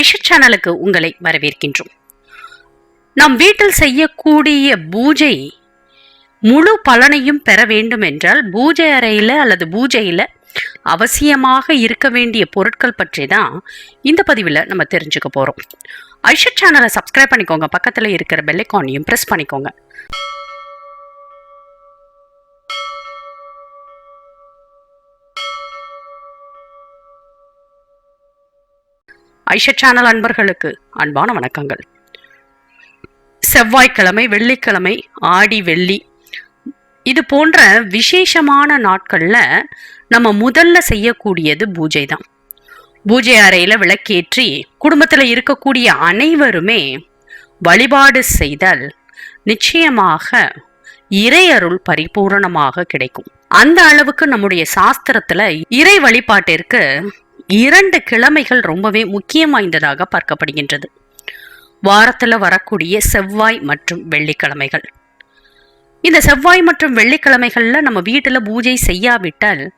ஐஷா சேனலுக்கு உங்களை வரவேற்கின்றோம். நம் வீட்டில் செய்யக்கூடிய பூஜை முழு பலனையும் பெற வேண்டும் என்றால் பூஜை அறையில் அல்லது பூஜையில் அவசியமாக இருக்க வேண்டிய பொருட்கள் பற்றி தான் இந்த பதிவில் நம்ம தெரிஞ்சுக்க போகிறோம் ஐஷா சேனலை சப்ஸ்கிரைப் பண்ணிக்கோங்க. பக்கத்தில் இருக்கிற பெல்லைக்கானையும் ப்ரெஸ் பண்ணிக்கோங்க. ஐஷா சேனல் அன்பர்களுக்கு அன்பான வணக்கங்கள். செவ்வாய்க்கிழமை வெள்ளிக்கிழமை ஆடி வெள்ளி இது போன்ற விசேஷமான நாட்களில் நம்ம முதல்ல செய்யக்கூடியது பூஜை தான் பூஜை அறையில் விளக்கேற்றி குடும்பத்தில் இருக்கக்கூடிய அனைவருமே வழிபாடு செய்தால் நிச்சயமாக இறையருள் பரிபூரணமாக கிடைக்கும். அந்த அளவுக்கு நம்முடைய சாஸ்திரத்தில் இறை வழிபாட்டிற்கு இரண்டு கிழமைகள் ரொம்பவே முக்கியம் வாய்ந்ததாக பார்க்கப்படுகின்றது. வாரத்தில் வரக்கூடிய செவ்வாய் மற்றும் வெள்ளிக்கிழமைகள். இந்த செவ்வாய் மற்றும் வெள்ளிக்கிழமைகளில் நம்ம வீட்டில் பூஜை செய்யாவிட்டால்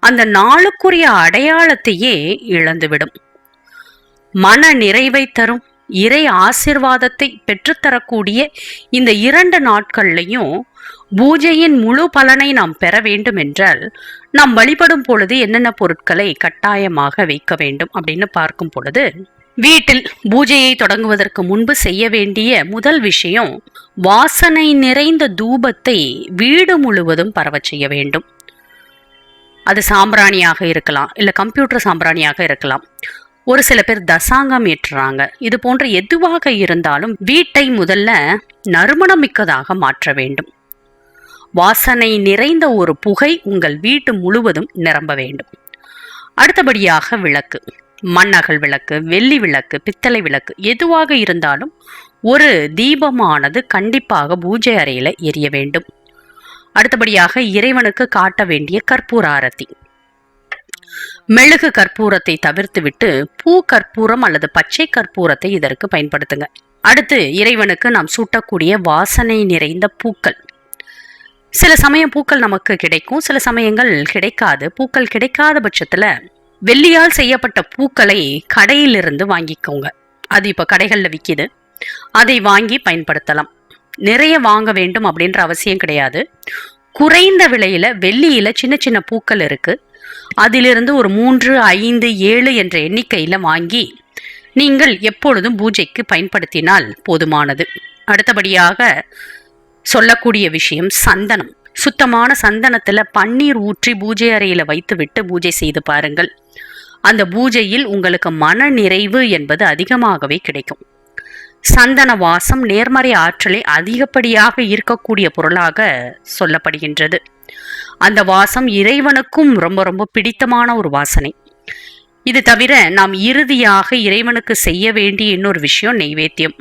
அந்த நாளுக்குரிய அடையாளத்தையே இழந்துவிடும். மன நிறைவை தரும் இறை ஆசிர்வாதத்தை பெற்றுத்தரக்கூடிய இந்த இரண்டு நாட்கள்லையும் பூஜையின் முழு பலனை நாம் பெற வேண்டும் என்றால் நாம் வழிபடும் பொழுது என்னென்ன பொருட்களை கட்டாயமாக வைக்க வேண்டும் அப்படின்னு பார்க்கும் பொழுது வீட்டில் பூஜையை தொடங்குவதற்கு முன்பு செய்ய வேண்டிய முதல் விஷயம் வாசனை நிறைந்த தூபத்தை வீடு முழுவதும் பரவச் செய்ய வேண்டும். அது சாம்பிராணியாக இருக்கலாம் இல்லை கம்ப்யூட்டர் சாம்பிராணியாக இருக்கலாம். ஒரு சில பேர் தசாங்கம் ஏற்றுறாங்க. இது போன்ற எதுவாக இருந்தாலும் வீட்டை முதல்ல நறுமணமிக்கதாக மாற்ற வேண்டும். வாசனை நிறைந்த ஒரு புகை உங்கள் வீட்டு முழுவதும் நிரம்ப வேண்டும். அடுத்தபடியாக விளக்கு. மண்ணகல் விளக்கு வெள்ளி விளக்கு பித்தளை விளக்கு எதுவாக இருந்தாலும் ஒரு தீபமானது கண்டிப்பாக பூஜை அறையில் எரிய வேண்டும். அடுத்தபடியாக இறைவனுக்கு காட்ட வேண்டிய கற்பூர ஆரத்தி. மெழுகு கற்பூரத்தை தவிர்த்துவிட்டு பூ கற்பூரம் அல்லது பச்சை கற்பூரத்தை இதற்கு பயன்படுத்துங்க. அடுத்து இறைவனுக்கு நாம் சூட்டக்கூடிய வாசனை நிறைந்த பூக்கள். சில சமயம் பூக்கள் நமக்கு கிடைக்கும் சில சமயங்கள் கிடைக்காது. பூக்கள் கிடைக்காத பட்சத்தில் வெள்ளியால் செய்யப்பட்ட பூக்களை கடையிலிருந்து வாங்கிக்கோங்க. அது இப்போ கடைகளில் விற்கிது அதை வாங்கி பயன்படுத்தலாம். நிறைய வாங்க வேண்டும் அப்படின்ற அவசியம் கிடையாது. குறைந்த விலையில வெள்ளியில சின்ன சின்ன பூக்கள் இருக்கு. அதிலிருந்து ஒரு மூன்று ஐந்து ஏழு என்ற எண்ணிக்கையில வாங்கி நீங்கள் எப்பொழுதும் பூஜைக்கு பயன்படுத்தினால் போதுமானது. அடுத்தபடியாக சொல்லக்கூடிய விஷயம் சந்தனம். சுத்தமான சந்தனத்துல பன்னீர் ஊற்றி பூஜை அறையில வைத்துவிட்டு பூஜை செய்து பாருங்கள். அந்த பூஜையில் உங்களுக்கு மன நிறைவு என்பது அதிகமாகவே கிடைக்கும். சந்தன வாசம் நேர்மறை ஆற்றலை அதிகப்படியாக இருக்கக்கூடிய பொருளாக சொல்லப்படுகின்றது. அந்த வாசம் இறைவனுக்கும் ரொம்ப ரொம்ப பிடித்தமான ஒரு வாசனை. இது தவிர நாம் இறுதியாக இறைவனுக்கு செய்ய வேண்டிய இன்னொரு விஷயம் நெய்வேத்தியம்.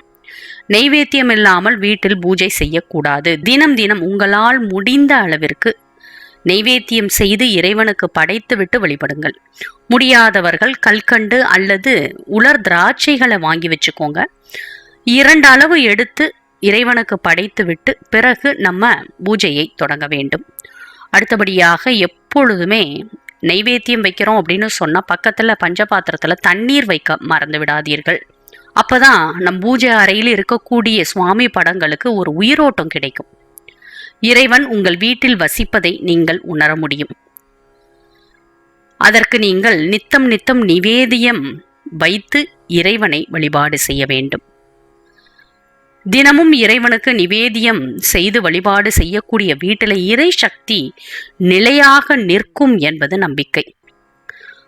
நெய்வேத்தியம் இல்லாமல் வீட்டில் பூஜை செய்யக்கூடாது. தினம் தினம் உங்களால் முடிந்த அளவிற்கு நெய்வேத்தியம் செய்து இறைவனுக்கு படைத்துவிட்டு வழிபடுங்கள். முடியாதவர்கள் கல்கண்டு அல்லது உலர் திராட்சைகளை வாங்கி வச்சுக்கோங்க. இரண்டு அளவு எடுத்து இறைவனுக்கு படைத்துவிட்டு பிறகு நம்ம பூஜையை தொடங்க வேண்டும். அடுத்தபடியாக எப்பொழுதுமே நெய்வேத்தியம் வைக்கிறோம் அப்படின்னு சொன்னால் பக்கத்தில் பஞ்சபாத்திரத்தில் தண்ணீர் வைக்க மறந்து விடாதீர்கள். அப்பதான் நம் பூஜை அறையில் இருக்கக்கூடிய சுவாமி படங்களுக்கு ஒரு உயிரோட்டம் கிடைக்கும். இறைவன் உங்கள் வீட்டில் வசிப்பதை நீங்கள் உணர முடியும். அதற்கு நீங்கள் நித்தம் நித்தம் நிவேதியம் வைத்து இறைவனை வழிபாடு செய்ய வேண்டும். தினமும் இறைவனுக்கு நிவேதியம் செய்து வழிபாடு செய்யக்கூடிய வீட்டில் இறை சக்தி நிலையாக நிற்கும் என்பது நம்பிக்கை.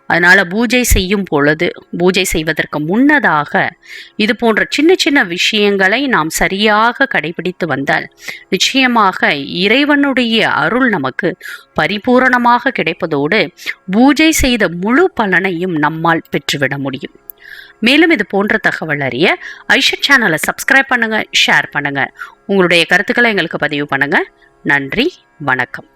அதனால் பூஜை செய்யும் பொழுது பூஜை செய்வதற்கு முன்னதாக இது போன்ற சின்ன சின்ன விஷயங்களை நாம் சரியாக கடைபிடித்து வந்தால் நிச்சயமாக இறைவனுடைய அருள் நமக்கு பரிபூரணமாக கிடைப்பதோடு பூஜை செய்த முழு பலனையும் நம்மால் பெற்றுவிட முடியும். மேலும் இது போன்ற தகவல் அறிய ஐஷட் சேனலை சப்ஸ்கிரைப் பண்ணுங்கள் ஷேர் பண்ணுங்கள் உங்களுடைய கருத்துக்களை எங்களுக்கு பதிவு பண்ணுங்கள் நன்றி வணக்கம்.